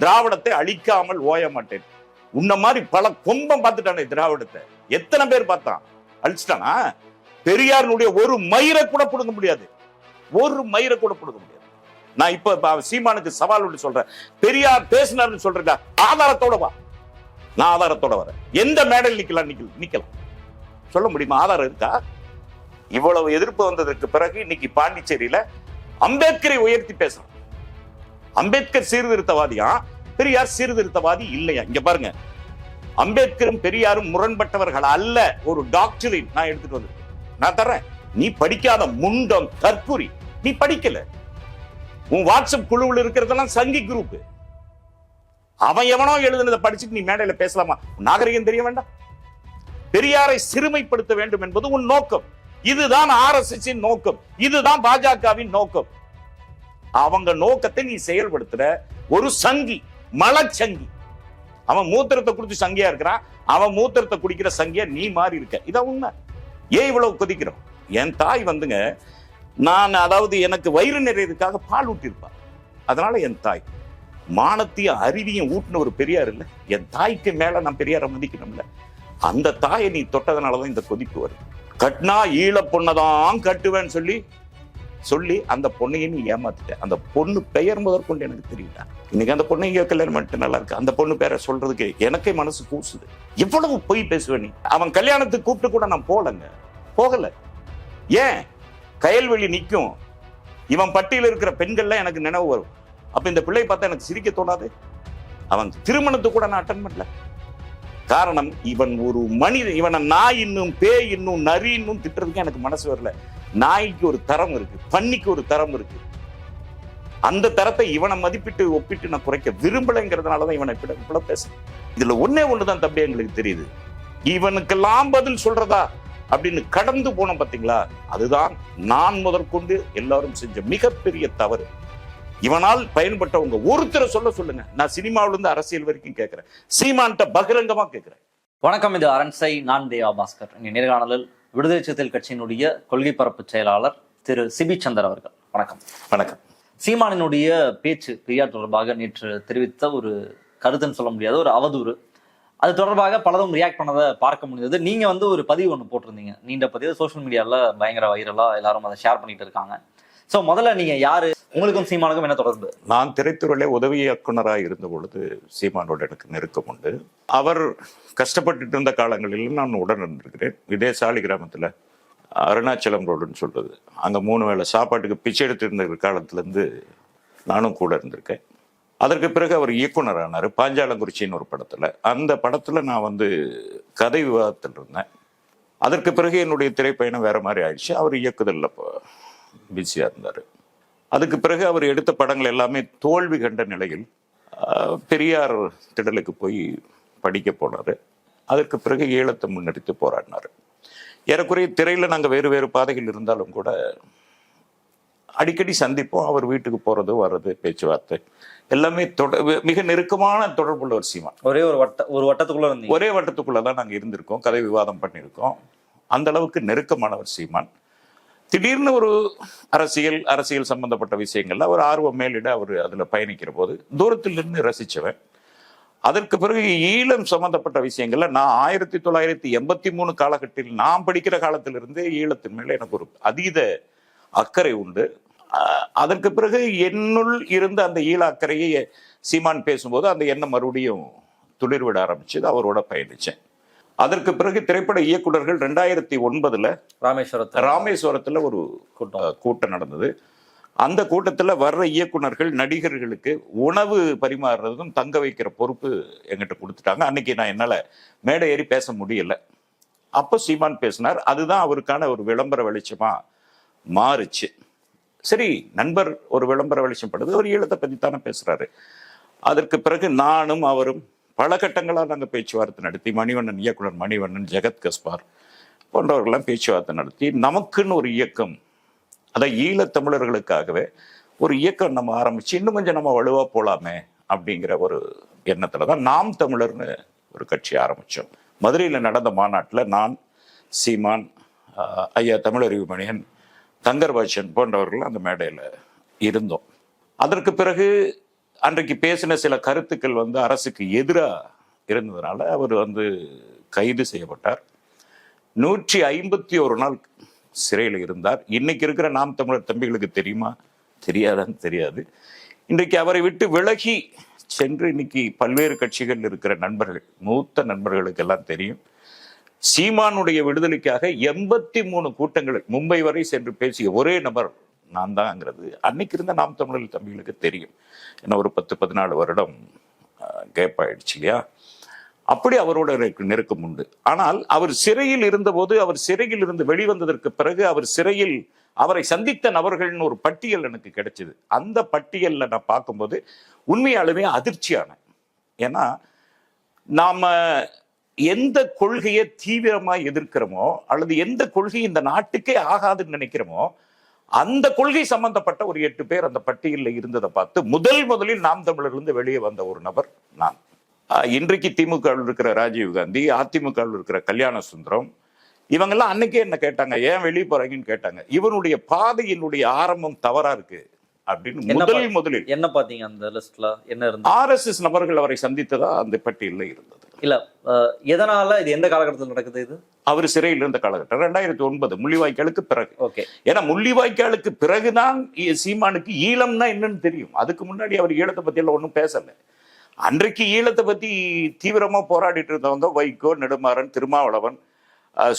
திராவிடத்தை அழிக்காமல் ஓய மாட்டேன். உன்ன மாதிரி பல கொம்பம் பார்த்துட்டானே திராவிடத்தை. எத்தனை பேர் பார்த்தான்? அழிச்சிட்டானா? பெரியாருடைய ஒரு மயிரை கூட பிடுங்க முடியாது. ஒரு மயிரை கூட பிடுங்க முடியாது. நான் இப்ப சீமானுக்கு சவால் விட்டு சொல்றேன். பெரியார் பேசினார்னு சொல்றேன்டா ஆதாரத்தோட வா. நான் ஆதாரத்தோட வரேன். எந்த மேடல் நிக்கலாம் நிக்கல நிக்கலாம். சொல்ல முடியுமா? ஆதாரம் இருக்கா? இவ்வளவு எதிர்ப்பு வந்ததற்கு பிறகு இன்னைக்கு பாண்டிச்சேரியில அம்பேத்கரை உயர்த்தி பேசுறோம். அம்பேத்கர் சீர்திருத்தவாதியா? பெரியார் சீர்திருத்தவாதி இல்லையா? இங்க பாருங்க. அம்பேத்கரும் பெரியாரும் முரண்பட்டவர்கள் அல்ல. ஒரு டாக்டரின் நான் எடுத்துட்டு வந்திருக்கேன். நான் தர்றேன். நீ படிக்காத முண்டம் தற்குறி நீ படிக்கல. உன் வாட்ஸ்அப் குழுவில் இருக்கிறதெல்லாம் சங்கி குரூப் அவன் எவனோ எழுதுனதை படிச்சுட்டு நீ மேடையில பேசலாமா? நாகரிகம் தெரிய வேண்டாம். பெரியாரை சிறுமைப்படுத்த வேண்டும் என்பது உன் நோக்கம். இதுதான் ஆர் எஸ் நோக்கம். இதுதான் பாஜகவின் நோக்கம். அவங்க நோக்கத்தை நீ செயல்படுத்துற ஒரு சங்கி மலச்சங்கி. அவன் மூத்திரத்தை குடிச்சு சங்கியா இருக்கிறான் அவன் மூத்திரத்தை குடிக்கிற சங்கியா நீ மாறி இருக்க. இதான் உண்மை. ஏன் இவ்வளவு கொதிக்கிறோம்? என் தாய் வந்துங்க நான் அதாவது எனக்கு வயிறு நிறையதுக்காக பால் ஊட்டியிருப்பா. அதனால என் தாய். மானத்தையும் அருவியும் ஊட்டின ஒரு பெரியார் இல்ல. என் தாய்க்கு மேல நான் பெரியாரை மதிக்கணும்ல. அந்த தாயை நீ தொட்டதுனாலதான் இந்த கொதிப்பு வருது. கட்டினா ஈழ பொண்ணதான் கட்டுவேன்னு சொல்லி சொல்லி அந்த பொண்ணையும் நீ ஏமாத்திட்ட. அந்த பொண்ணு பெயர் முதற்கொண்டு எனக்கு தெரியல. இன்னைக்கு அந்த பொண்ணை இங்கே கல்யாணம் பண்ணிட்டு நல்லா இருக்கு. அந்த பொண்ணு பேரை சொல்றதுக்கு எனக்கே மனசு கூசுது. எவ்வளவு பொய் பேசுவேன் நீ. அவன் கல்யாணத்துக்கு கூப்பிட்டு கூட நான் போகலங்க. போகல. ஏன்? கயல்வெளி நிற்கும் இவன் பட்டியல் இருக்கிற பெண்கள்லாம் எனக்கு நினைவு வரும். அப்போ இந்த பிள்ளை பார்த்தா எனக்கு சிரிக்க தோணாது? அவன் திருமணத்துக்கு கூட நான் அட்டன் பண்ணல. காரணம் இவன் ஒரு மனிதன். இவனை நாய் இன்னும் பேய் இன்னும் நரி இன்னும் திட்டுறதுக்கு எனக்கு மனசு வரல. நாய்க்கு ஒரு தரம் இருக்கு பன்னிக்கு ஒரு தரம் இருக்கு. அந்த தரத்தை இவனை மதிப்பிட்டு ஒப்பிட்டு நான் குறைக்க விரும்பலைங்கிறதுனாலதான் இவனை இப்படி இப்படி பேசுறேன். இதுல ஒண்ணே ஒண்ணுதான் தம்பி எங்களுக்கு தெரியுது. இவனுக்கெல்லாம் பதில் சொல்றதா அப்படின்னு கடந்து போனோம் பாத்தீங்களா? அதுதான் நான் முதற்கொண்டு எல்லாரும் செஞ்ச மிகப்பெரிய தவறு. இவனால் பயன்பட்டவங்க ஒருத்தரை சொல்ல சொல்லுங்க. நான் சினிமாவில இருந்து அரசியல் வரைக்கும் கேட்கிறேன் சீமான்ட்ட பகிரங்கமா கேட்கிறேன் வணக்கம் இது அரண்சை நான் தேவா பாஸ்கர். இந்த நேர்காணலில் விடுதலை சிறுத்தைகள் கட்சியினுடைய கொள்கை பரப்பு செயலாளர் திரு சிபி சந்தர் அவர்கள். வணக்கம். வணக்கம். சீமானினுடைய பேச்சு பெரியார் தொடர்பாக நேற்று தெரிவித்த ஒரு கருத்துன்னு சொல்ல முடியாத ஒரு அவதூறு. அது தொடர்பாக பலரும் ரியாக்ட் பண்ணதை பார்க்க முடிந்தது. நீங்க வந்து ஒரு பதிவு ஒன்று போட்டிருந்தீங்க. நீண்ட பதிவு. சோஷியல் மீடியால பயங்கர வைரலா எல்லாரும் அதை ஷேர் பண்ணிட்டு இருக்காங்க. ஸோ முதல்ல நீங்க யாரு? உங்களுக்கும் சீமானுக்கும் என்ன தொடர்பு? நான் திரைத்துறையிலே உதவி இயக்குனராக இருந்த பொழுது சீமானோட எனக்கு நெருக்கம் உண்டு. அவர் கஷ்டப்பட்டுட்டு இருந்த காலங்களில் நான் உடன் இருந்திருக்கிறேன். இதே சாலி கிராமத்தில் அருணாச்சலம் ரோடுன்னு சொல்றது. அங்கே மூணு வேளை சாப்பாட்டுக்கு பிச்சை எடுத்து இருந்த காலத்திலேருந்து நானும் கூட இருந்திருக்கேன். அதற்கு பிறகு அவர் இயக்குனரானார். பாஞ்சாலங்குறிச்சின்னு ஒரு படத்தில். அந்த படத்தில் நான் வந்து கதை விவாதத்தில் இருந்தேன் அதற்கு பிறகு என்னுடைய திரைப்பயணம் வேற மாதிரி ஆயிடுச்சு. அவர் இயக்குதலில் பிஸியா இருந்தார். அதுக்கு பிறகு அவர் எடுத்த படங்கள் எல்லாமே தோல்வி கண்ட நிலையில் பெரியார் திடலுக்கு போய் படிக்க போனார். அதற்கு பிறகு ஈழத்தை முன்னெடுத்து போராடினார். ஏறக்குறைய திரையில நாங்க வேறு வேறு பாதைகள் இருந்தாலும் கூட அடிக்கடி சந்திப்போம். அவர் வீட்டுக்கு போறது வர்றது பேச்சுவார்த்தை எல்லாமே தொட மிக நெருக்கமான தொடர்புள்ள ஒரு சீமா ஒரே ஒரு வட்ட ஒரு வட்டத்துக்குள்ள ஒரே வட்டத்துக்குள்ள தான் நாங்க இருந்திருக்கோம். கதை விவாதம் பண்ணியிருக்கோம். அந்த அளவுக்கு நெருக்கமானவர் சீமான் திடீர்னு ஒரு அரசியல் அரசியல் சம்பந்தப்பட்ட விஷயங்கள்ல அவர் ஆர்வம் மேலிட அவர் அதுல பயணிக்கிற போது தூரத்தில் இருந்து ரசிச்சவன். அதற்கு பிறகு ஈழம் சம்பந்தப்பட்ட விஷயங்கள்ல நான் ஆயிரத்தி தொள்ளாயிரத்தி எண்பத்தி மூணு காலகட்டத்தில் நான் படிக்கிற காலத்திலிருந்தே ஈழத்தின் மேல எனக்கு ஒரு அதீத அக்கறை உண்டு. அதற்கு பிறகு என்னுள் இருந்த அந்த ஈழ அக்கறையை சீமான் பேசும்போது அந்த எண்ணம் மறுபடியும் துளிர்விட ஆரம்பிச்சது அவரோட பயணிச்சேன். அதற்கு பிறகு திரைப்பட இயக்குனர்கள் ரெண்டாயிரத்தி ஒன்பதுல ராமேஸ்வரத்தில் ராமேஸ்வரத்துல ஒரு கூட்டம். கூட்டம் நடந்தது. அந்த கூட்டத்துல வர்ற இயக்குனர்கள் நடிகர்களுக்கு உணவு பரிமாறுறதும் தங்க வைக்கிற பொறுப்பு எங்கிட்ட கொடுத்துட்டாங்க. அன்னைக்கு நான் என்னால மேடை ஏறி பேச முடியல. அப்போ சீமான் பேசினார். அதுதான் அவருக்கான ஒரு விளம்பர வெளிச்சமா மாறுச்சு. சரி நண்பர் ஒரு விளம்பர வெளிச்சம் படுது. ஒரு ஈழத்தை பத்தி தானே பேசுறாரு. அதற்கு பிறகு நானும் அவரும் பல கட்டங்களாக நாங்கள் பேச்சுவார்த்தை நடத்தி மணிவண்ணன் இயக்குனர் மணிவண்ணன் ஜெகத் கஸ்பார் போன்றவர்கள்லாம் பேச்சுவார்த்தை நடத்தி நமக்குன்னு ஒரு இயக்கம் அதான் ஈழத் தமிழர்களுக்காகவே ஒரு இயக்கம் நம்ம ஆரம்பிச்சு இன்னும் கொஞ்சம் நம்ம வலுவாக போகலாமே அப்படிங்கிற ஒரு எண்ணத்துல தான் நாம் தமிழர்னு ஒரு கட்சி ஆரம்பித்தோம் மதுரையில் நடந்த மாநாட்டில் நான் சீமான் ஐயா தமிழறிவு மணியன் தங்கர்பாச்சன் போன்றவர்கள் அந்த மேடையில் இருந்தோம். அதற்கு பிறகு அன்றைக்கு பேசின சில கருத்துக்கள் வந்து அரசுக்கு எதிராக இருந்ததுனால அவர் வந்து கைது செய்யப்பட்டார். நூற்றி ஐம்பத்தி ஒரு நாள் சிறையில் இருந்தார். இன்னைக்கு இருக்கிற நாம் தமிழர் தம்பிகளுக்கு தெரியுமா? தெரியாதான்னு தெரியாது. இன்றைக்கு அவரை விட்டு விலகி சென்று இன்னைக்கு பல்வேறு கட்சிகள் இருக்கிற நண்பர்கள் மூத்த நண்பர்களுக்கு எல்லாம் தெரியும். சீமானுடைய விடுதலைக்காக எண்பத்தி மூணு கூட்டங்கள் மும்பை வரை சென்று பேசிய ஒரே நபர் நான் தான்ங்கிறது அன்னைக்கு இருந்த நாம் தமிழர் தம்பிகளுக்கு தெரியும். ஏன்னா ஒரு பத்து பதினாலு வருடம் கேப் ஆயிடுச்சு இல்லையா? அப்படி அவரோட நெருக்கம் உண்டு. ஆனால் அவர் சிறையில் இருந்தபோது அவர் சிறையில் இருந்து வெளிவந்ததற்கு பிறகு அவர் சிறையில் அவரை சந்தித்த நபர்கள்னு ஒரு பட்டியல் எனக்கு கிடைச்சது. அந்த பட்டியல்ல நான் பார்க்கும்போது உண்மையாலுமே அதிர்ச்சியானேன் ஏன்னா நாம எந்த கொள்கையை தீவிரமா எதிர்க்கிறோமோ அல்லது எந்த கொள்கை இந்த நாட்டுக்கே ஆகாதுன்னு நினைக்கிறோமோ அந்த கொள்கை சம்பந்தப்பட்ட ஒரு எட்டு பேர் அந்த பட்டியலில் இருந்ததை பார்த்து முதல் முதலில் நாம் தமிழர்லேருந்து வெளியே வந்த ஒரு நபர் நான். இன்றைக்கு திமுகவில் இருக்கிற ராஜீவ் காந்தி அதிமுகவில் இருக்கிற கல்யாண சுந்தரம் இவங்கெல்லாம் அன்னைக்கே என்ன கேட்டாங்க ஏன் வெளியே போறாங்கன்னு கேட்டாங்க. இவனுடைய பாதையினுடைய ஆரம்பம் தவறா இருக்கு. அப்படின்னு என்ன முதல் பா- முதலில். என்ன பாத்தீங்க அந்த லிஸ்ட்ல என்ன இருந்து ஆர்எஸ்எஸ் நபர்கள் அவரை சந்தித்ததா அந்த பட்டியலில் இருந்தது. இல்ல எதனால இது எந்த காலகட்டத்தில் நடக்குது இது? அவர் சிறையில் இருந்த காலகட்டம். ரெண்டாயிரத்தி ஒன்பது முள்ளிவாய்க்காலுக்கு பிறகு. ஓகே. ஏன்னா முள்ளிவாய்க்காலுக்கு பிறகுதான் சீமானுக்கு ஈழம்னா என்னன்னு தெரியும். அதுக்கு முன்னாடி அவர் ஈழத்தை பத்தி எல்லாம் ஒன்றும் பேசல. அன்றைக்கு ஈழத்தை பத்தி தீவிரமா போராடிட்டு இருந்தவங்க வைகோ நெடுமாறன் திருமாவளவன்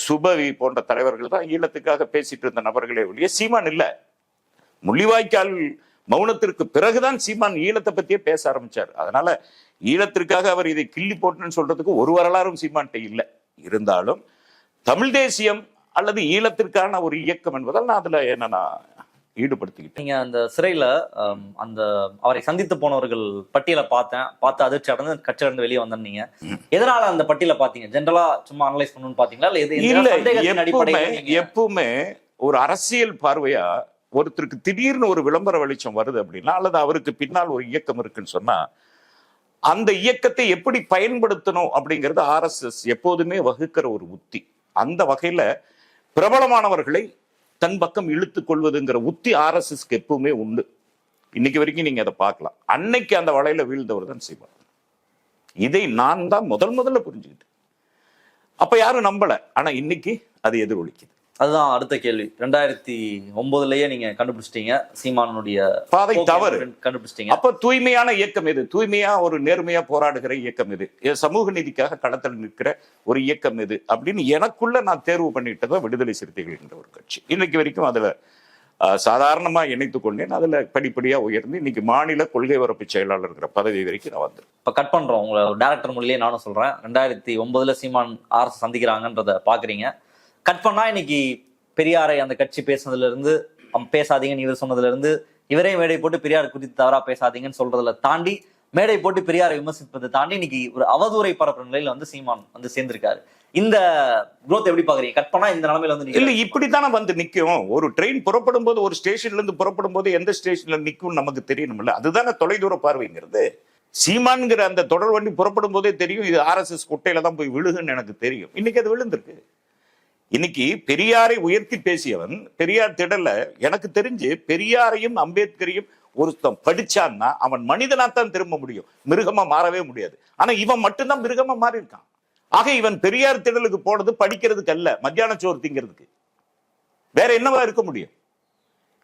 சுபவி போன்ற தலைவர்கள் தான் ஈழத்துக்காக பேசிட்டு இருந்த நபர்களே ஒழிய சீமான் இல்ல. முள்ளிவாய்க்கால் மௌனத்திற்கு பிறகுதான் சீமான் ஈழத்தை பத்தியே பேச ஆரம்பிச்சார். அதனால ஈழத்திற்காக அவர் இதை கிள்ளி போட்டுன்னு சொல்றதுக்கு ஒரு வரலாறும் சீமான்ட்ட இல்லை. இருந்தாலும் தமிழ் தேசியம் அல்லது ஈழத்திற்கான ஒரு இயக்கம் என்பதால் நான் அதுல என்ன நான் ஈடுபடுத்திக்கிட்டேன். நீங்க அந்த சிறையில அந்த அவரை சந்தித்து போனவர்கள் பட்டியலை பார்த்தேன். பார்த்து அதிர்ச்சி அடைந்து கட்சியில இருந்து வெளியே வந்தீங்க எதனால அந்த பட்டியலை பாத்தீங்க ஜென்ரலா சும்மா அனலைஸ் பண்ணணும்னு பாத்தீங்களா இல்ல எப்பவுமே ஒரு அரசியல் பார்வையா ஒருத்தருக்கு திடீர்னு ஒரு விளம்பர வெளிச்சம் வருது அப்படின்னா அல்லது அவருக்கு பின்னால் ஒரு இயக்கம் இருக்குன்னு சொன்னா அந்த இயக்கத்தை எப்படி பயன்படுத்தணும் அப்படிங்கிறது ஆர்எஸ்எஸ் எப்போதுமே வகுக்கிற ஒரு உத்தி. அந்த வகையில பிரபலமானவர்களை தன் பக்கம் இழுத்து கொள்வதுங்கிற உத்தி ஆர்எஸ்எஸ்க்கு எப்பவுமே உண்டு. இன்னைக்கு வரைக்கும் நீங்க அதை பார்க்கலாம். அன்னைக்கு அந்த வலையில வீழ்ந்தவர் தான் செய்வார் இதை நான் தான் முதல் முதல்ல புரிஞ்சுக்கிட்டேன். அப்ப யாரும் நம்பல. ஆனா இன்னைக்கு அது எதிரொலிக்குது. அதுதான் அடுத்த கேள்வி. ரெண்டாயிரத்தி ஒன்பதுலயே நீங்க கண்டுபிடிச்சிட்டீங்க. சீமானுடைய பாதை தவறு. கண்டுபிடிச்சிட்டீங்க. அப்ப தூய்மையான இயக்கம் எது? தூய்மையா ஒரு நேர்மையா போராடுகிற இயக்கம் எ- சமூக நீதிக்காக களத்தில் நிற்கிற ஒரு இயக்கம் எது? அப்படின்னு எனக்குள்ள நான் தேர்வு பண்ணிட்டதா விடுதலை சிறுத்தைகள் என்ற ஒரு கட்சி. இன்னைக்கு வரைக்கும் அதுல சாதாரணமா இணைத்துக் கொண்டேன். அதுல படிப்படியா உயர்ந்து இன்னைக்கு மாநில கொள்கை வரப்பு செயலாளர்ங்கிற பதவி வரைக்கும் நான் வந்தேன். இப்ப கட் பண்றோம். உங்களை டேரக்டர் மொழியிலே நானும் சொல்றேன். ரெண்டாயிரத்தி ஒன்பதுல சீமான் அரசு சந்திக்கிறாங்கன்றத பாக்குறீங்க. கட் பண்ணா இன்னைக்கு பெரியாரை அந்த கட்சி பேசுனதுல இருந்து பேசாதீங்கன்னு இவர் சொன்னதுல இருந்து இவரே மேடை போட்டு பெரியார் குறித்து தவறா பேசாதீங்கன்னு சொல்றதுல தாண்டி மேடை போட்டு பெரியாரை விமர்சிப்பதை தாண்டி இன்னைக்கு ஒரு அவதூறை பரப்புற நிலையில வந்து சீமான் வந்து சேர்ந்திருக்காரு. இந்த growth எப்படி பாக்குறீங்க கட் பண்ணா இந்த நிலைமையில வந்து இல்ல இப்படித்தானே வந்து நிக்கும். ஒரு ட்ரெயின் புறப்படும் போது ஒரு ஸ்டேஷன்ல இருந்து புறப்படும் போது எந்த ஸ்டேஷன்ல நிக்கும் நமக்கு தெரியணும்ல? அதுதானே தொலைதூர பார்வைங்கிறது. சீமான்ங்கிற அந்த தொடர் வண்டி புறப்படும் போதே தெரியும் இது ஆர்எஸ்எஸ் குட்டையில தான் போய் விழுகுன்னு எனக்கு தெரியும். இன்னைக்கு அது விழுந்திருக்கு. இன்னைக்கு பெரியாரை உயர்த்தி பேசியவன் பெரியார் திடல்ல எனக்கு தெரிஞ்சு பெரியாரையும் அம்பேத்கரையும் ஒருத்தன் படிச்சான்னா அவன் மனிதனாத்தான் திரும்ப முடியும். மிருகமா மாறவே முடியாது. ஆனா இவன் மட்டும்தான் மிருகமா மாறி இருக்கான். ஆக இவன் பெரியார் திடலுக்கு போனது படிக்கிறதுக்கு அல்ல மத்தியான சோறு திங்கிறதுக்கு. வேற என்னவா இருக்க முடியும்?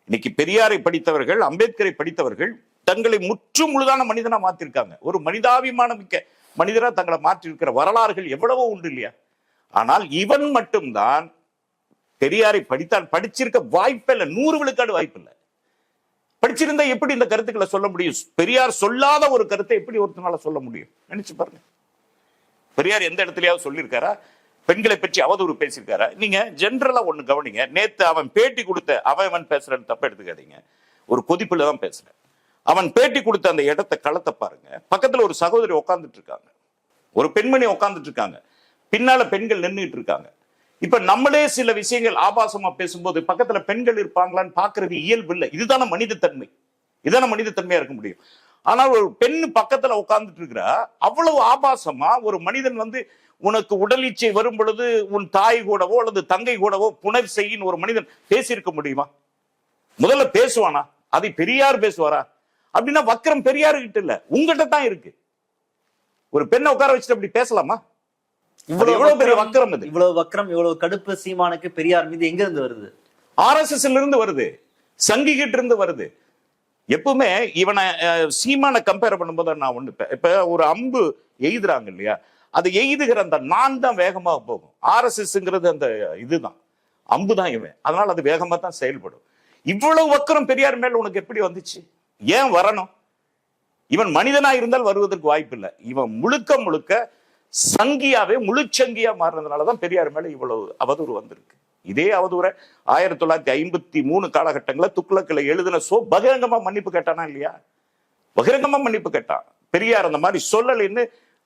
இன்னைக்கு பெரியாரை படித்தவர்கள் அம்பேத்கரை படித்தவர்கள் தங்களை முற்று முழுதான மனிதனா மாத்திருக்காங்க. ஒரு மனிதாபிமானம் மிக்க மனிதரா தங்களை மாற்றிருக்கிற வரலாறுகள் எவ்வளவோ உண்டு இல்லையா? ஆனால் இவன் மட்டும்தான் பெரியாரை படித்தான். படிச்சிருக்க வாய்ப்பில்லை. நூறு விழுக்காடு வாய்ப்பில்லை. படிச்சிருந்தா எப்படி இந்த கருத்துக்களை சொல்ல முடியும்? பெரியார் சொல்லாத ஒரு கருத்தை எப்படி ஒருத்தனால சொல்ல முடியும்? நினைச்சு பாருங்க. பெரியார் எந்த இடத்துலயாவது சொல்லியிருக்காரா? பெண்களை பற்றி அவதூறு பேசியிருக்காரா? நீங்க ஜென்ரலா ஒண்ணு கவனிங்க. நேத்து அவன் பேட்டி கொடுத்த அவன் அவன் பேசுறன்னு தப்ப எடுத்துக்காதீங்க. ஒரு கொதிப்புல தான் பேசுறேன். அவன் பேட்டி கொடுத்த அந்த இடத்த களத்தை பாருங்க. பக்கத்துல ஒரு சகோதரி உட்காந்துட்டு இருக்காங்க. ஒரு பெண்மணி உட்காந்துட்டு இருக்காங்க. பின்னால பெண்கள் நின்றுட்டு இருக்காங்க இப்ப நம்மளே சில விஷயங்கள் ஆபாசமா பேசும்போது பக்கத்துல பெண்கள் இருப்பாங்களான்னு பாக்குறது இயல்பு இல்லை. இதுதானே மனிதத்தன்மை. இதான மனிதத்தன்மையா இருக்க முடியும். ஆனால் ஒரு பெண் பக்கத்துல உட்கார்ந்துட்டு இருக்கிறா அவ்வளவு ஆபாசமா ஒரு மனிதன் வந்து உனக்கு உடலீச்சை வரும் பொழுது உன் தாய் கூடவோ அல்லது தங்கை கூடவோ புனர் செய்யின்னு ஒரு மனிதன் பேசியிருக்க முடியுமா? முதல்ல பேசுவானா? அதை பெரியார் பேசுவாரா? அப்படின்னா வக்கரம் பெரியாரு கிட்ட இல்ல. உங்ககிட்ட தான் இருக்கு. ஒரு பெண்ணை உட்கார வச்சுட்டு அப்படி பேசலாமா? இவ்வளவு பெரிய வக்ரம், வக்கரம் இது இவ்வளவு கடுப்பு சீமானுக்கு பெரியார் மீது எங்க இருந்து வருது? ஆர்எஸ்எஸ்ல இருந்து வருது. சங்கி கிட்ட இருந்து வருது. எப்பவுமே இவனை சீமானை கம்பேர் பண்ணும்போது நான் ஒண்ணு இப்ப- ஒரு அம்பு எய்துறாங்க இல்லையா? அது எய்துகிற அந்த நான் தான் வேகமா போகும். ஆர்எஸ்எஸ்ங்கிறது அந்த இதுதான். அம்பு தான் இவன். அதனால அது வேகமா தான் செயல்படும். இவ்வளவு வக்கரம் பெரியார் மேல உனக்கு எப்படி வந்துச்சு? ஏன் வரணும்? இவன் மனிதனா இருந்தால் வருவதற்கு வாய்ப்பு இல்லை இவன் முழுக்க முழுக்க சங்கியாவே முழுச்சங்கியா மாறினதுனாலதான் பெரியார் மேல இவ்வளவு அவதூறு வந்திருக்கு. இதே அவதூறை ஆயிரத்தி தொள்ளாயிரத்தி ஐம்பத்தி மூணு காலகட்டங்களில் துக்ளக்கில் எழுதின சோ பகிரங்கமா மன்னிப்பு கேட்டானா இல்லையா? பகிரங்கமா மன்னிப்பு கேட்டான். பெரியார் அந்த மாதிரி சொல்லலைன்னு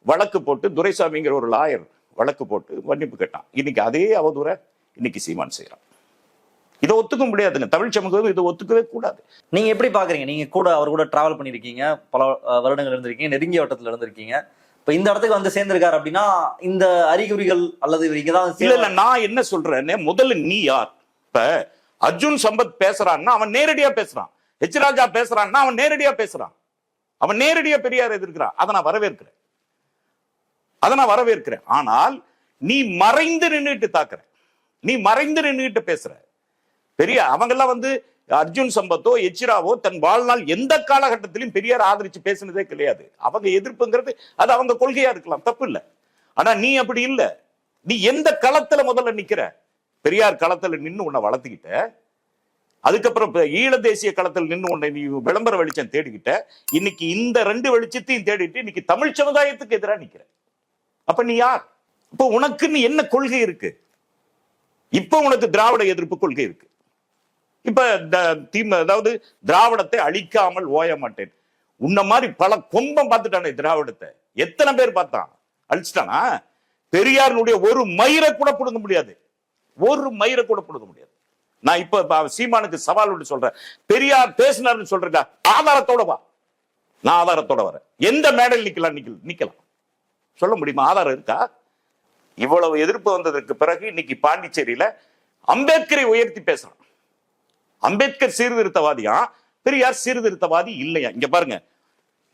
வழக்கு போட்டு துரைசாமிங்கிற ஒரு லாயர் வழக்கு போட்டு மன்னிப்பு கேட்டான். இன்னைக்கு அதே அவதூறை இன்னைக்கு சீமான் செய்யறான் இதை ஒத்துக்க முடியாதுங்க. தமிழ் சமூகம் இதை ஒத்துக்கவே கூடாது. நீங்க எப்படி பாக்குறீங்க? நீங்க கூட அவர் கூட டிராவல் பண்ணிருக்கீங்க பல வருடங்கள் இருந்திருக்கீங்க நெருங்கிய வட்டத்தில் இருந்திருக்கீங்க. இப்ப இந்த இடத்துக்கு வந்து சேர்ந்திருக்காரு அப்படின்னா இந்த அறிகுறிகள் அல்லது இவர் இங்கதான் இல்ல இல்ல நான் என்ன சொல்றேன்னு முதல்ல நீ யார்? இப்ப அர்ஜுன் சம்பத் பேசுறான்னா அவன் நேரடியா பேசுறான். ஹெச் ராஜா பேசுறான்னா அவன் நேரடியா பேசுறான். அவன் நேரடியா பெரியார் எதிர்க்கிறான் அதை நான் வரவேற்கிறேன். அதை நான் வரவேற்கிறேன். ஆனால் நீ மறைந்து நின்னுட்டு தாக்குற. நீ மறைந்து நின்னுட்டு பேசுற. பெரிய அவங்கெல்லாம் வந்து அர்ஜுன் சம்பத்தோ எச்சிராவோ தன் வாழ்நாள் எந்த காலகட்டத்திலும் பெரியார் ஆதரிச்சு பேசினதே கிடையாது. அவங்க எதிர்ப்புங்கிறது அது அவங்க கொள்கையா இருக்கலாம் தப்பு இல்ல ஆனா நீ அப்படி இல்லை. நீ எந்த களத்துல முதல்ல நிக்கிற? பெரியார் களத்துல நின்று உன்னை வளர்த்துக்கிட்ட. அதுக்கப்புறம் ஈழ தேசிய களத்தில் நின்னு உன்னை நீ விளம்பர வெளிச்சம் தேடிக்கிட்ட. இன்னைக்கு இந்த ரெண்டு வெளிச்சத்தையும் தேடிட்டு இன்னைக்கு தமிழ் சமுதாயத்துக்கு எதிரா நிக்கிற. அப்ப நீ யார்? இப்ப உனக்குன்னு என்ன கொள்கை இருக்கு? இப்ப உனக்கு திராவிட எதிர்ப்பு கொள்கை இருக்கு. இப்ப த- திமு அதாவது திராவிடத்தை அழிக்காமல் ஓய மாட்டேன். உன்ன மாதிரி பல கொம்பம் பார்த்துட்டானே திராவிடத்தை. எத்தனை பேர் பார்த்தான்? அழிச்சிட்டானா? பெரியாரினுடைய ஒரு மயிரை கூட பிடுங்க முடியாது. ஒரு மயிரை கூட பிடுங்க முடியாது. நான் இப்ப சீமானுக்கு சவால் விட்டு சொல்றேன். பெரியார் பேசினார்னு சொல்றீங்களா ஆதாரத்தோட வா. நான் ஆதாரத்தோட வரேன். எந்த மேடையில் நிக்கலாம் நிக்கல நிக்கலாம்? சொல்ல முடியுமா? ஆதாரம் இருக்கா? இவ்வளவு எதிர்ப்பு வந்ததற்கு பிறகு இன்னைக்கு பாண்டிச்சேரியில அம்பேத்கரை உயர்த்தி பேசுறான். அம்பேத்கர் சீர்திருத்தவாதியா? பெரியார் சீர்திருத்தவாதி இல்லையா? இங்க பாருங்க.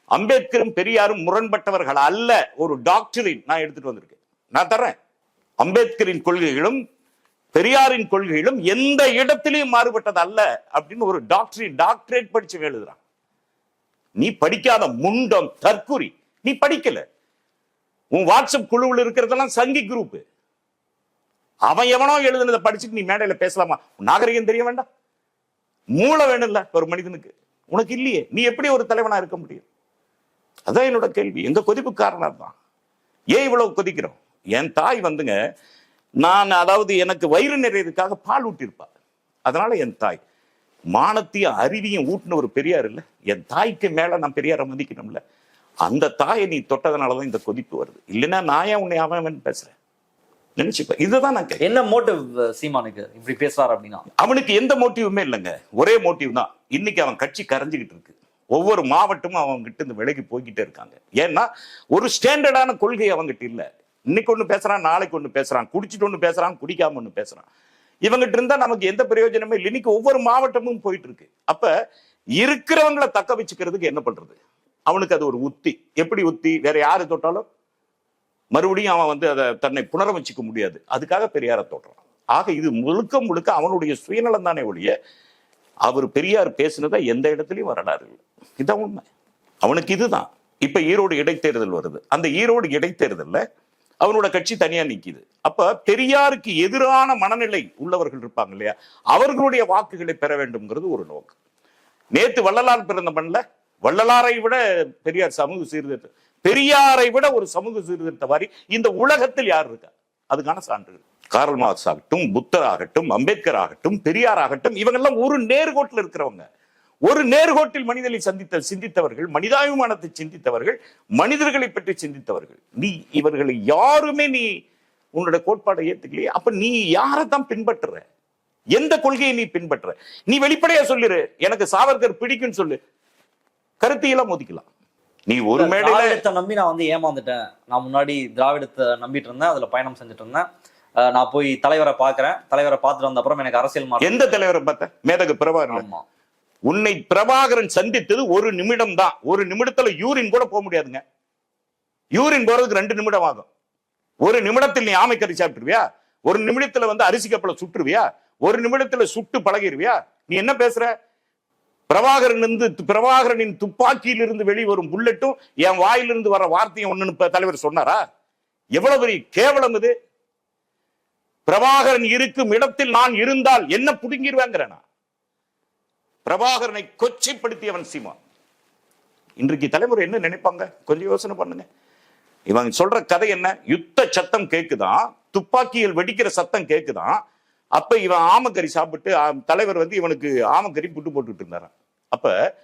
அம்பேத்கரும் பெரியாரும் முரண்பட்டவர்கள் அல்ல. ஒரு டாக்டரின் நான் எடுத்துட்டு வந்திருக்கேன். நான் தர்றேன். அம்பேத்கரின் கொள்கைகளும் பெரியாரின் கொள்கைகளும் எந்த இடத்திலையும் மாறுபட்டது அல்ல அப்படின்னு ஒரு டாக்டரின் டாக்டரேட் படிச்சு எழுதுறான். நீ படிக்காத முண்டம் தற்குறி நீ படிக்கல. உன் வாட்ஸ்அப் குழுவில் இருக்கிறதெல்லாம் சங்கி குரூப் அவன் எவனோ எழுதுனதை படிச்சுட்டு நீ மேடையில பேசலாமா? நாகரிகம் தெரிய வேண்டாம். மூளை வேணும்ல ஒரு மனிதனுக்கு. உனக்கு இல்லையே. நீ எப்படி ஒரு தலைவனா இருக்க முடியும்? அதான் என்னோட கேள்வி. எங்க கொதிப்பு காரணம் தான். ஏன் இவ்வளவு கொதிக்கிறோம்? என் தாய் வந்துங்க நான் அதாவது எனக்கு வயிறு நிறையதுக்காக பால் ஊட்டியிருப்பா அதனால என் தாய். மானத்தையும் அறிவியும் ஊட்டின ஒரு பெரியார் இல்ல. என் தாய்க்கு மேல நான் பெரியாரை மதிக்கணும்ல. அந்த தாயை நீ தொட்டதுனாலதான் இந்த கொதிப்பு வருது. இல்லைன்னா நான் ஏன் உன்னை அவன் பேசுறேன்? நினைச்சுப்ப இதுதான் நான். என்ன மோட்டிவ் சீமானுக்கு? இப்படி பேசுறாரு அப்படின்னா? அவனுக்கு எந்த மோட்டிவுமே இல்லைங்க. ஒரே மோட்டிவ் தான். இன்னைக்கு அவன் கட்சி கரைஞ்சுக்கிட்டு இருக்கு. ஒவ்வொரு மாவட்டமும் அவங்க கிட்ட இருந்து விலகி போய்கிட்டே இருக்காங்க. ஏன்னா ஒரு ஸ்டாண்டர்டான கொள்கை அவங்ககிட்ட இல்ல. இன்னைக்கு ஒண்ணு பேசுறான் நாளைக்கு ஒண்ணு பேசுறான். குடிச்சிட்டு ஒண்ணு பேசுறான் குடிக்காம ஒண்ணு பேசுறான். இவங்கிட்ட இருந்தா நமக்கு எந்த பிரயோஜனமே இல்லை. இன்னைக்கு ஒவ்வொரு மாவட்டமும் போயிட்டு இருக்கு. அப்ப இருக்கிறவங்களை தக்க வச்சுக்கிறதுக்கு என்ன பண்றது? அவனுக்கு அது ஒரு உத்தி. எப்படி உத்தி? வேற யாரு தொட்டாலும் மறுபடியும் அவன் வந்து அதை தன்னை புனரமைச்சிக்க முடியாது. அதுக்காக பெரியாரை தொடறான் ஆக இது முழுக்க முழுக்க அவனுடைய சுயநலம் தானே ஒழிய அவர் பெரியார் பேசினதை எந்த இடத்துலயும் வரலாறு இல்லை. இதான் உண்மை. அவனுக்கு இதுதான். இப்ப ஈரோடு இடைத்தேர்தல் வருது. அந்த ஈரோடு இடைத்தேர்தல்ல அவனோட கட்சி தனியா நிக்குது. அப்ப பெரியாருக்கு எதிரான மனநிலை உள்ளவர்கள் இருப்பாங்க இல்லையா? அவர்களுடைய வாக்குகளை பெற வேண்டும்ங்கிறது ஒரு நோக்கம். நேத்து வள்ளலார் பிறந்த மண்ணில் வள்ளலாரை விட பெரியார் சமூக சீர்திருத்தம். பெரியாரை விட ஒரு சமூக சீர்திருத்தவாரி இந்த உலகத்தில் யார் இருக்கா? அதுக்கான சான்றுகள் கார்ல் மார்க்ஸ் ஆகட்டும் புத்தர் ஆகட்டும் அம்பேத்கர் ஆகட்டும் பெரியார் ஆகட்டும் இவங்கெல்லாம் ஒரு நேர்கோட்டில் இருக்கிறவங்க. ஒரு நேர்கோட்டில் மனிதனை சந்தித்த சிந்தித்தவர்கள் மனிதாபிமானத்தை சிந்தித்தவர்கள் மனிதர்களை பற்றி சிந்தித்தவர்கள். நீ இவர்களை யாருமே நீ உன்னோட கோட்பாடை ஏத்துக்கலையே அப்ப நீ யாரை தான் பின்பற்றுற? எந்த கொள்கையை நீ பின்பற்ற நீ வெளிப்படையா சொல்லிரு எனக்கு சாவர்கர் பிடிக்கும்னு சொல்லு. கருத்தியெல்லாம் மோதிக்கலாம். நீ ஒரு மேடையில நம்பி நான் வந்து ஏமாந்துட்டேன். நான் முன்னாடி திராவிடத்தை நம்பிட்டு இருந்தேன் அதுல பயணம் செஞ்சுட்டு இருந்தேன். நான் போய் தலைவரை பாக்குறேன் தலைவரை பார்த்துட்டு வந்த அப்புறம் எனக்கு அரசியல் எந்த தலைவரை பார்த்த? மேதகு பிரபாகரன். உன்னை பிரபாகரன் சந்தித்தது ஒரு நிமிடம் தான். ஒரு நிமிடத்துல யூரின் கூட போக முடியாதுங்க. யூரின் போறதுக்கு ரெண்டு நிமிடம் ஆகும். ஒரு நிமிடத்தில் நீ ஆமைக்கறி சாப்பிட்டுருவியா? ஒரு நிமிடத்துல வந்து அரிசி கப்பலை சுட்டுருவியா ஒரு நிமிடத்துல சுட்டு பழகிருவியா? நீ என்ன பேசுற? பிரபாகரன் இருந்து பிரபாகரனின் துப்பாக்கியிலிருந்து வெளிவரும் புல்லட்டும் என் வாயிலிருந்து வர வார்த்தையும் ஒன்னு தலைவர் சொன்னாரா? எவ்வளவு பெரிய கேவலம் இது? பிரபாகரன் இருக்கும் இடத்தில் நான் இருந்தால் என்ன புடுங்கிடுவேங்கிறனா பிரபாகரனை கொச்சைப்படுத்தியவன் சீமா. இன்றைக்கு தலைமுறை என்ன நினைப்பாங்க? கொஞ்சம் யோசனை பண்ணுங்க. இவங்க சொல்ற கதை என்ன? யுத்த சத்தம் கேக்குதான் துப்பாக்கியில் வெடிக்கிற சத்தம் கேக்குதான் அப்ப இவன் ஆமக்கறி சாப்பிட்டு தலைவர் வந்து இவனுக்கு ஆமக்கறி புட்டு போட்டுட்டு இருந்தாராம். அப்ப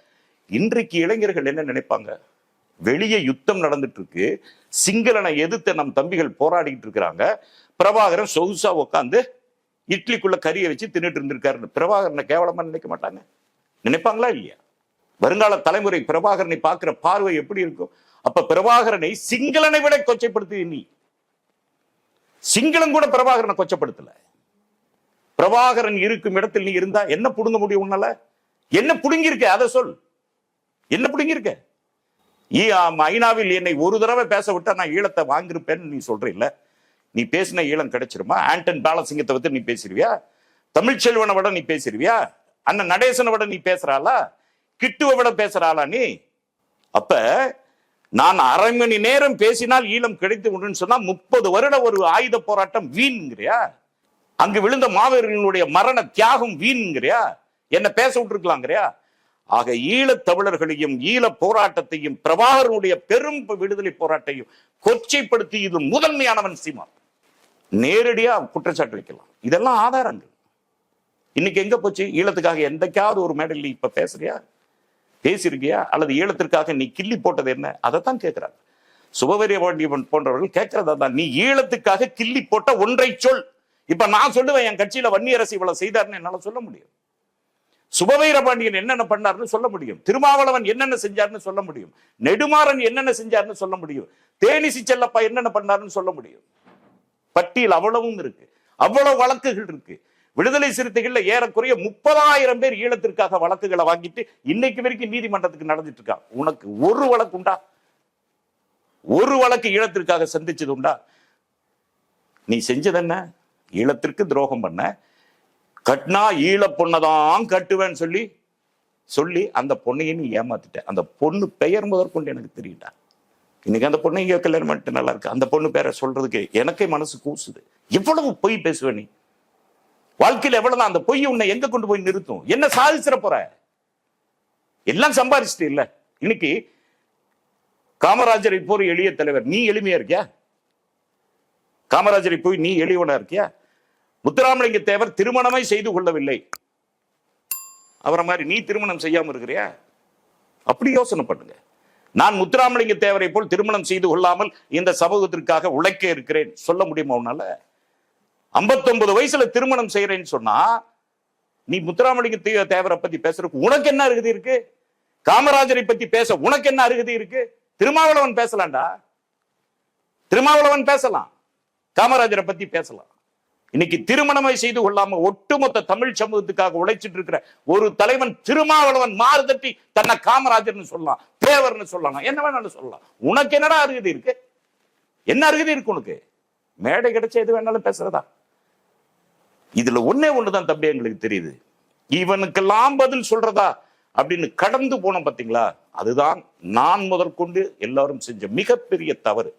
இன்றைக்கு இளைஞர்கள் என்ன நினைப்பாங்க? வெளியே யுத்தம் நடந்துட்டு இருக்கு சிங்களனை எதிர்த்து நம் தம்பிகள் போராடிட்டு இருக்கிறாங்க. பிரபாகரன் சொகுசா உட்காந்து இட்லிக்குள்ள கறியை வச்சு தின்னுட்டு இருந்திருக்காருன்னு. பிரபாகரனை கேவலமா நினைக்க மாட்டாங்க? நினைப்பாங்களா இல்லையா? வருங்கால தலைமுறை பிரபாகரனை பார்க்கிற பார்வை எப்படி இருக்கும்? அப்ப பிரபாகரனை சிங்களனை விட கொச்சைப்படுத்தி நீ. சிங்களம் கூட பிரபாகரனை கொச்சப்படுத்தல. பிரபாகரன் இருக்கும் இடத்தில் நீ இருந்தா என்ன புடுங்க முடியும் உன்னால? என்ன புடுங்கிருக்க அதை சொல். என்ன புடுங்கிருக்க ஐநாவில் என்னை ஒரு தடவை பேச விட்டா நான் ஈழத்தை வாங்கியிருப்பேன்னு நீ சொல்ற இல்ல நீ பேசின ஈழம் கிடைச்சிருமா? ஆண்டன் பாலசிங்கத்தை பத்தி நீ பேசிருவியா? தமிழ்ச்செல்வனை விட நீ பேசிருவியா? அண்ணன் நடேசனை விட நீ பேசுறாளா? கிட்டுவை விட பேசுறாளா நீ? அப்ப நான் அரை மணி நேரம் பேசினால் ஈழம் கிடைத்து உண்டுன்னு சொன்னா முப்பது வருட ஒரு ஆயுத போராட்டம் வீண்ங்கிறியா? அங்கு விழுந்த மாவீரர்களுடைய மரண தியாகம் வீண்ங்கிறியா? என்ன பேச விட்டுருக்கலாங்கிறியா? ஆக ஈழத் தமிழர்களையும் ஈழ போராட்டத்தையும் பிரபாகரனுடைய பெரும் விடுதலை போராட்டையும் கொச்சைப்படுத்தி இது முதன்மையானவன் சீமா நேரடியா குற்றச்சாட்டு வைக்கலாம். இதெல்லாம் ஆதாரங்கள். இன்னைக்கு எங்க போச்சு? ஈழத்துக்காக எந்தக்காவது ஒரு மேடையில் நீ இப்ப பேசுறியா? பேசியிருக்கியா? அல்லது ஈழத்திற்காக நீ கிள்ளி போட்டது என்ன? அதைத்தான் கேட்கிறாங்க சுபவரிய பாண்டியவன் போன்றவர்கள் கேட்கறதா தான். நீ ஈழத்துக்காக கிள்ளி போட்ட ஒன்றை சொல். இப்ப நான் சொல்லுவேன் என் கட்சியில வன்னியரசு இவ்வளவு செய்தார்னு என்னால சொல்ல முடியும். சுபவீரபாண்டியன் என்னென்ன பண்ணார்னு சொல்ல முடியும். திருமாவளவன் என்னென்ன செஞ்சார்னு சொல்ல முடியும். நெடுமாறன் என்னென்ன செஞ்சார்னு சொல்ல முடியும். தேனிசி செல்லப்பா என்னென்ன பண்ணாருன்னு சொல்ல முடியும். பட்டியல் அவ்வளவும் இருக்கு. அவ்வளவு வழக்குகள் இருக்கு. விடுதலை சிறுத்தைகள்ல ஏறக்குறைய முப்பதாயிரம் பேர் ஈழத்திற்காக வழக்குகளை வாங்கிட்டு இன்னைக்கு வரைக்கும் நீதிமன்றத்துக்கு நடந்துட்டு இருக்கா? உனக்கு ஒரு வழக்கு உண்டா? ஒரு வழக்கு ஈழத்திற்காக சந்திச்சது உண்டா? நீ செஞ்சது என்ன ஈழத்திற்கு துரோகம் பண்ண? கட்டினா ஈழ பொண்ணதான் கட்டுவேன்னு சொல்லி சொல்லி அந்த பொண்ணையும் நீ ஏமாத்திட்டேன் அந்த பொண்ணு பெயர் முதற்கொண்டு எனக்கு தெரியட்டா இன்னைக்கு அந்த பொண்ணை இங்கே கல்யாணம் பண்ணிட்டு நல்லா இருக்கு? அந்த பொண்ணு பேரை சொல்றதுக்கு எனக்கே மனசு கூசுது. எவ்வளவு பொய் பேசுவ நீ? வாழ்க்கையில் எவ்வளவுதான் அந்த பொய் உன்னை எங்க கொண்டு போய் நிறுத்தும்? என்ன சாதிச்சிட போற? எல்லாம் சம்பாதிச்சிட்டு இல்ல. இன்னைக்கு காமராஜரை போற எளிய தலைவர். நீ எளிமையா இருக்கியா? காமராஜரை போய் நீ எளியவனா இருக்கியா? முத்துராமலிங்க தேவர் திருமணமே செய்து கொள்ளவில்லை. அவரை மாதிரி நீ திருமணம் செய்யாம இருக்கிறியா? அப்படி யோசனை பண்ணுங்க. நான் முத்துராமலிங்க தேவரை போல் திருமணம் செய்து கொள்ளாமல் இந்த சமூகத்திற்காக உழைக்க இருக்கிறேன். சொல்ல முடியுமா உன்னால? 59 வயசுல திருமணம் செய்யறேன்னு சொன்னா நீ முத்துராமலிங்க தேவரை பத்தி பேசுறதுக்கு உனக்கு என்ன அருகதி இருக்கு? காமராஜரை பத்தி பேச உனக்கு என்ன அருகதி இருக்கு? திருமாவளவன் பேசலாம்டா. திருமாவளவன் பேசலாம். காமராஜரை பத்தி பேசலாம். இன்னைக்கு திருமணமே செய்து கொள்ளாம ஒட்டுமொத்த தமிழ் சமூகத்துக்காக உழைச்சிட்டு இருக்கிற ஒரு தலைவன் திருமாவளவன் மாறுதட்டி தன்னை காமராஜர்னு சொல்லலாம் தேவர்னு சொல்லலாம். என்ன வேணாலும் சொல்லலாம். உனக்கு என்னடா அருகதை இருக்கு? என்ன அருகதை இருக்கு உனக்கு? மேடை கிடைச்ச எது வேணாலும் பேசுறதா? இதுல ஒண்ணே ஒண்ணுதான் தம்பி எங்களுக்கு தெரியுது. இவனுக்கெல்லாம் பதில் சொல்றதா? அப்படின்னு கடந்து போனோம் பாத்தீங்களா? அதுதான் நான் முதற்கொண்டு எல்லாரும் செஞ்ச மிகப்பெரிய தவறு.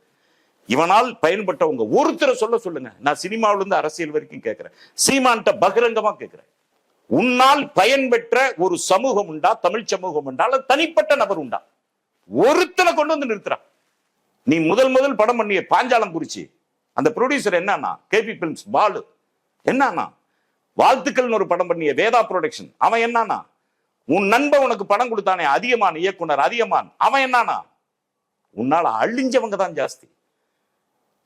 இவனால் பயன்பட்டவங்க ஒருத்தரை சொல்ல சொல்லுங்க. நான் சினிமாவில இருந்து அரசியல் வரைக்கும் கேட்கிறேன். சீமான்ட்ட பகிரங்கமா கேட்கிறேன். உன்னால் பயன் பெற்ற ஒரு சமூகம் உண்டா? தமிழ் சமூகம் உண்டா? அல்லது தனிப்பட்ட நபர் உண்டா? ஒருத்தனை கொண்டு வந்து நிறுத்துறான் நீ முதல் முதல் படம் பண்ணிய பாஞ்சாலம் குறிச்சி. அந்த ப்ரொடியூசர் என்னன்னா? KB films Balu. என்னன்னா? வாழ்த்துக்கள்னு ஒரு படம் பண்ணிய வேதா ப்ரொடக்ஷன் அவன் என்னன்னா? உன் நண்பன் உனக்கு படம் கொடுத்தானே அதியமான் இயக்குனர் அதியமான். அவன் என்னன்னா? உன்னால அழிஞ்சவங்க தான் ஜாஸ்தி.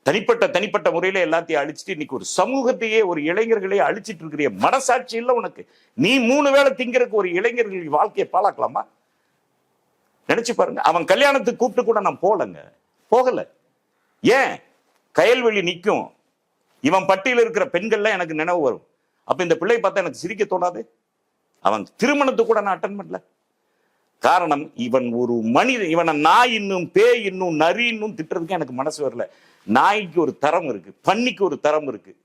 தனிப்பட்ட தனிப்பட்ட முறையில எல்லாத்தையும் அழிச்சிட்டு இன்னைக்கு ஒரு சமூகத்தையே ஒரு இளைஞர்களையே அழிச்சிட்டு இருக்கிற மனசாட்சி இல்ல உனக்கு. நீ மூணு வேளை திங்கிறதுக்கு ஒரு இளைஞர்கள் வாழ்க்கையை பாழாக்கலாமா? நினைச்சு பாருங்க. அவன் கல்யாணத்துக்கு கூப்பிட்டு கூட நான் போகலங்க. போகல. ஏன்? கயல்வெளி நிற்கும் இவன் பட்டியல் இருக்கிற பெண்கள்லாம் எனக்கு நினைவு வரும். அப்ப இந்த பிள்ளை பார்த்தா எனக்கு சிரிக்க தோணாது? அவன் திருமணத்துக்கு கூட நான் அட்டன் பண்ணல. காரணம் இவன் ஒரு மனிதன் இவனை நாய் இன்னும் பேய் இன்னும் நரி இன்னும் திட்டுறதுக்கு எனக்கு மனசு வரல. நாய்க்கு ஒரு தரம் இருக்கு பன்னிக்கு ஒரு தரம் இருக்கு.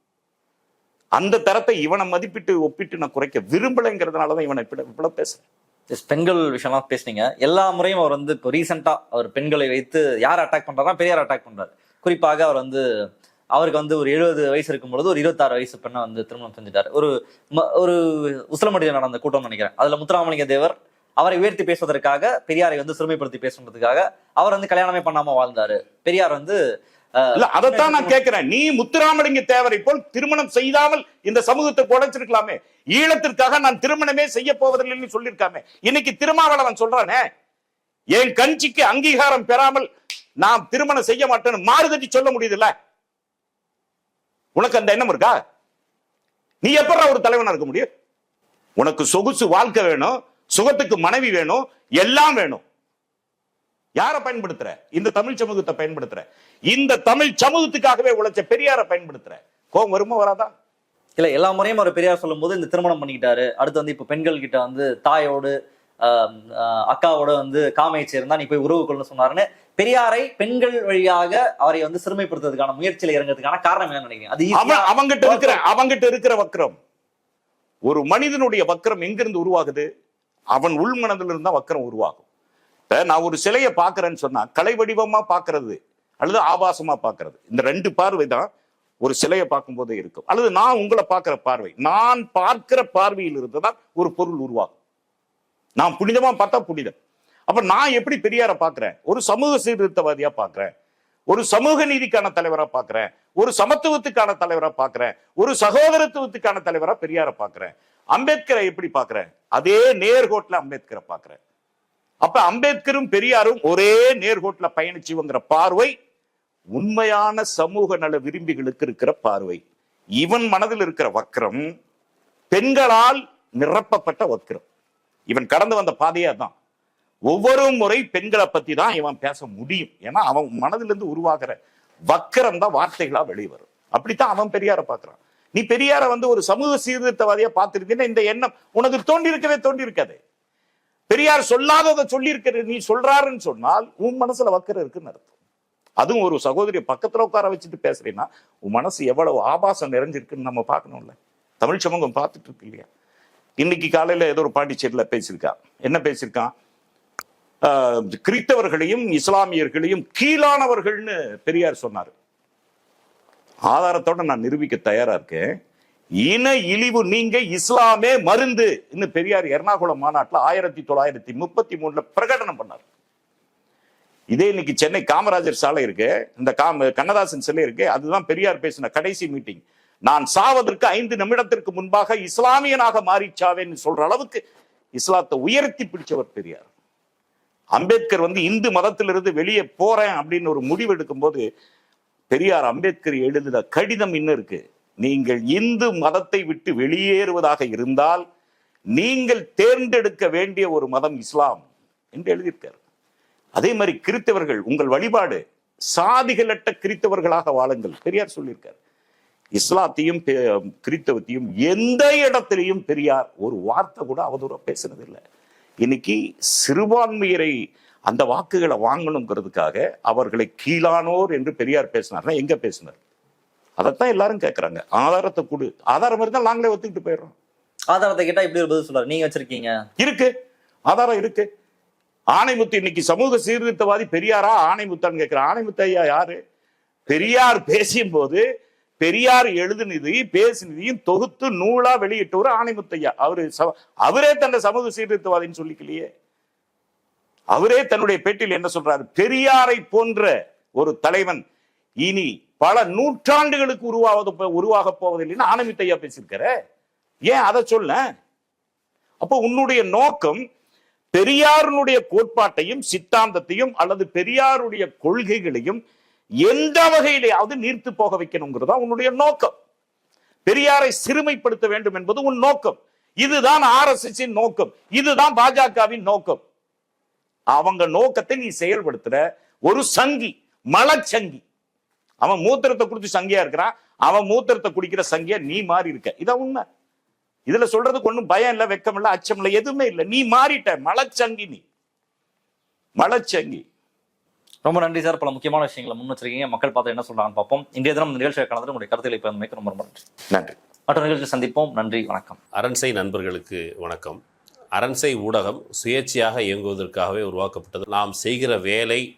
அந்த தரத்தை இவனை மதிப்பிட்டு ஒப்பிட்டு நான் குறைக்க விரும்பலைங்கிறதுனாலதான் இவனை இப்படி இவ்வளவு பேசுறேன். ஜஸ்ட் பெண்கள் விஷயம்லாம் பேசுனீங்க. எல்லா முறையும் அவர் வந்து இப்போ ரீசெண்டா அவர் பெண்களை வைத்து யார் அட்டாக் பண்றாருன்னா பெரியார் அட்டாக் பண்றாரு. குறிப்பாக அவர் வந்து அவருக்கு வந்து ஒரு எழுபது வயசு இருக்கும் பொழுது ஒரு இருபத்தாறு வயசு பெண்ணை வந்து திருமணம் செஞ்சுட்டார். ஒரு ம- ஒரு உசிலமடியில் நடந்த கூட்டம் நினைக்கிறேன். அதுல முத்துராமலிங்க தேவர் அவரை உயர்த்தி பேசுவதற்காக பெரியாரை வந்து சிறுமைப்படுத்தி பேசுறதுக்காக அவர் வந்து கல்யாணமே பண்ணாம வாழ்ந்தாரு. பெரியார் வந்து இல்ல அதைத்தான் நான் கேட்கிறேன் நீ முத்துராமலிங்க தேவரை போல் திருமணம் செய்யாமல் இந்த சமூகத்தை உடைச்சிருக்கலாமே ஈழத்திற்காக நான் திருமணமே செய்ய போவதில்லைன்னு சொல்லியிருக்காமே. இன்னைக்கு திருமாவளவன் சொல்றானே என் கஞ்சிக்கு அங்கீகாரம் பெறாமல் நாம் திருமணம் செய்ய மாட்டேன்னு மாறுதட்டி சொல்ல முடியுதுல்ல? உனக்கு அந்த எண்ணம் இருக்கா? நீ எப்படா ஒரு தலைவனா இருக்க முடியும்? உனக்கு சொகுசு வாழ்க்கை வேணும் சுகத்துக்கு மனைவி வேணும் எல்லாம் வேணும். யாரை பயன்படுத்துற? இந்த தமிழ் சமூகத்தை பயன்படுத்துற. இந்த தமிழ் சமூகத்துக்காகவே உழைச்ச பெரியாரை பயன்படுத்துற. கோபம் வருமா வராதா? இல்ல எல்லா முறையும் அவர் பெரியார் சொல்லும்போது இந்த திருமணம் பண்ணிக்கிட்டாரு. அடுத்து வந்து இப்ப பெண்கள் கிட்ட வந்து தாயோடு அக்காவோட வந்து காமையை இருந்தா நீ போய் உறவு கொள்ளு சொன்னாருன்னு பெரியாரை பெண்கள் வழியாக அவரை வந்து சிறுமைப்படுத்துறதுக்கான முயற்சியில இறங்குறதுக்கான காரணம் என்ன நினைக்கிறீங்க? அது அவங்கிட்ட இருக்கிற அவங்கிட்ட இருக்கிற வக்ரம். ஒரு மனிதனுடைய வக்ரம் எங்கிருந்து உருவாகுது? அவன் உள் மனதில் இருந்தா வக்ரம் உருவாகும். நான் ஒரு சிலையை பார்க்கறேன்னு சொன்னா கலை வடிவமா பாக்குறது அல்லது ஆபாசமா பாக்குறது இந்த ரெண்டு பார்வை தான் ஒரு சிலையை பார்க்கும்போது இருக்கும். அல்லது நான் உங்களை பார்க்கிற பார்வை. நான் பார்க்கிற பார்வையில் இருந்துதான் ஒரு பொருள் உருவாகும். நான் புனிதமா பார்த்தா புனிதம். அப்ப நான் எப்படி பெரியார பாக்குறேன் ஒரு சமூக சீர்திருத்தவாதியா பாக்குறேன் ஒரு சமூக நீதிக்கான தலைவரா பாக்குறேன் ஒரு சமத்துவத்துக்கான தலைவரா பாக்குறேன் ஒரு சகோதரத்துவத்துக்கான தலைவரா பெரியார பார்க்கிறேன். அம்பேத்கரை எப்படி பாக்குறேன் அதே நேர்கோட்டில் அம்பேத்கரை பார்க்கிறேன். அப்ப அம்பேத்கரும் பெரியாரும் ஒரே நேர்கோட்டில் பயணிச்சுவங்கிற பார்வை உண்மையான சமூக நல விரும்பிகளுக்கு இருக்கிற பார்வை. இவன் மனதில் இருக்கிற வக்கரம் பெண்களால் நிரப்பப்பட்ட வக்கரம் இவன் கடந்து வந்த பாதையா தான் ஒவ்வொரு முறை பெண்களை பத்தி தான் இவன் பேச முடியும். ஏன்னா அவன் மனதிலிருந்து உருவாகிற வக்கரம் தான் வார்த்தைகளா வெளிவரும் அப்படித்தான் அவன் பெரியார பார்க்கறான். நீ பெரியார வந்து ஒரு சமூக சீர்திருத்தவாதியா பார்த்திருந்தீங்கன்னா இந்த எண்ணம் உனக்கு தோண்டி இருக்கவே தோண்டி இருக்காது பெரியார் சொல்லாததை சொல்லி நீ சொல்றாருன்னு சொன்னால் உன் மனசுல வக்கரம் இருக்குன்னு அர்த்தம். அதுவும் ஒரு சகோதரிய பக்கத்துல உட்கார வச்சுட்டு பேசுறீங்கன்னா உன் மனசு எவ்வளவு ஆபாசம் நிறைஞ்சிருக்குன்னு நம்ம பார்க்கணும்ல. தமிழ் சமூகம் பார்த்துட்டு இருக்கு இல்லையா? இன்னைக்கு காலையில ஏதோ ஒரு பாண்டிச்சேரியில பேசியிருக்கான். என்ன பேசியிருக்கான்? ஆஹ், கிறித்தவர்களையும் இஸ்லாமியர்களையும் கீழானவர்கள்னு பெரியார் சொன்னார். ஆதாரத்தோட நான் நிரூபிக்க தயாரா இருக்கேன். இன இழிவு நீங்க இஸ்லாமே மருந்து. இன்னும் பெரியார் எர்ணாகுளம் மாநாட்டில் ஆயிரத்தி தொள்ளாயிரத்தி முப்பத்தி மூணுல பிரகடனம் பண்ணார். இதே இன்னைக்கு சென்னை காமராஜர் சாலை இருக்கு. இந்த காம கண்ணதாசன் சிலை இருக்கு. அதுதான் பெரியார் பேசின கடைசி மீட்டிங் நான் சாவதற்கு ஐந்து நிமிடத்திற்கு முன்பாக இஸ்லாமியனாக மாறிச்சாவேன்னு சொல்ற அளவுக்கு இஸ்லாத்தை உயர்த்தி பிடிச்சவர் பெரியார். அம்பேத்கர் வந்து இந்து மதத்திலிருந்து வெளியே போறேன் அப்படின்னு ஒரு முடிவு எடுக்கும் போது பெரியார் அம்பேத்கர் எழுதின கடிதம் இன்னும் இருக்கு. நீங்கள் இந்து மதத்தை விட்டு வெளியேறுவதாக இருந்தால் நீங்கள் தேர்ந்தெடுக்க வேண்டிய ஒரு மதம் இஸ்லாம் என்று எழுதியிருக்கார். அதே மாதிரி கிறித்தவர்கள் உங்கள் வழிபாடு சாதிகளற்ற கிறித்தவர்களாக வாழுங்கள் பெரியார் சொல்லியிருக்கார். இஸ்லாத்தையும் பெ- கிறித்தவத்தையும் எந்த இடத்திலையும் பெரியார் ஒரு வார்த்தை கூட அவதூறா பேசினதில்லை. இன்னைக்கு சிறுபான்மையரை அந்த வாக்குகளை வாங்கணுங்கிறதுக்காக அவர்களை கீழானோர் என்று பெரியார் பேசினார்னா எங்க பேசினார்? அதைத்தான் எல்லாரும் கேட்கறாங்க ஆதாரத்தை கொடு. ஆதாரம் இருந்தால் நாங்களே ஒத்துக்கிட்டு போயிடுறோம். ஆதாரத்தை கேட்டா இப்படி ஒரு பதில் சொல்றாரு. நீங்க வச்சிருக்கீங்க. இருக்கு. ஆதாரம் இருக்கு. ஆணைமுத்து இன்னைக்கு சமூக சீர்திருத்தவாதி பெரியாரா? ஆணைமுத்தான்னு கேட்கிற ஆணைமுத்து ஐயா யாரு? பெரியார் பேசும்போது பெரியார் எழுதினது பேசினதையும் தொகுத்து நூலா வெளியிட்டவர் ஆணைமுத்தையா அவரு அவரே தன்னை சமூக சீர்திருத்தவாதின்னு சொல்லிக்கலையே. அவரே தன்னுடைய பேட்டியில் என்ன சொல்றாரு? பெரியாரை போன்ற ஒரு தலைவன் இனி பல நூற்றாண்டுகளுக்கு உருவாவது உருவாக போவதில்லைன்னு ஆனமித்தையா பேசியிருக்கிற ஏன் அதை சொல்ல? அப்போ உன்னுடைய நோக்கம் பெரியாருடைய கோட்பாட்டையும் சித்தாந்தத்தையும் அல்லது பெரியாருடைய கொள்கைகளையும் எந்த வகையிலேயாவது நீர்த்து போக வைக்கணுங்கிறதா உன்னுடைய நோக்கம். பெரியாரை சிறுமைப்படுத்த வேண்டும் என்பது உன் நோக்கம். இதுதான் ஆர் எஸ் நோக்கம். இதுதான் பாஜகவின் நோக்கம். அவங்க நோக்கத்தை நீ செயல்படுத்துற ஒரு சங்கி மலச்சங்கி அவன் மூத்திரத்தை குடிச்சு சங்கியா இருக்கிறான். அவன் மூத்திரத்தை குடிக்கிற சங்கியா நீ மாறி இருக்க. இதான் உண்மை. இதுல சொல்றதுக்கு ஒண்ணும் பயம் இல்ல வெக்கம் இல்ல அச்சம் இல்ல எதுவுமே இல்ல. நீ மாறிட்ட. மலச்சங்கி நீ. மலச்சங்கி. ரொம்ப நன்றி சார். பல முக்கியமான விஷயங்களை முன் வச்சிருக்கீங்க. மக்கள் பார்த்து என்ன சொல்றாங்கன்னு பார்ப்போம். இன்றைய தினம் இந்த நிகழ்ச்சியை கலந்து உங்களுடைய கருத்துக்களை பகிர்ந்தமைக்கு ரொம்ப ரொம்ப நன்றி. நன்றி. மற்ற நிகழ்ச்சி சந்திப்போம். நன்றி வணக்கம். அரண்சை நண்பர்களுக்கு வணக்கம். அரண்சை ஊடகம் சுயேட்சையாக இயங்குவதற்காகவே உருவாக்கப்பட்டது. நாம் செய்கிற வேலை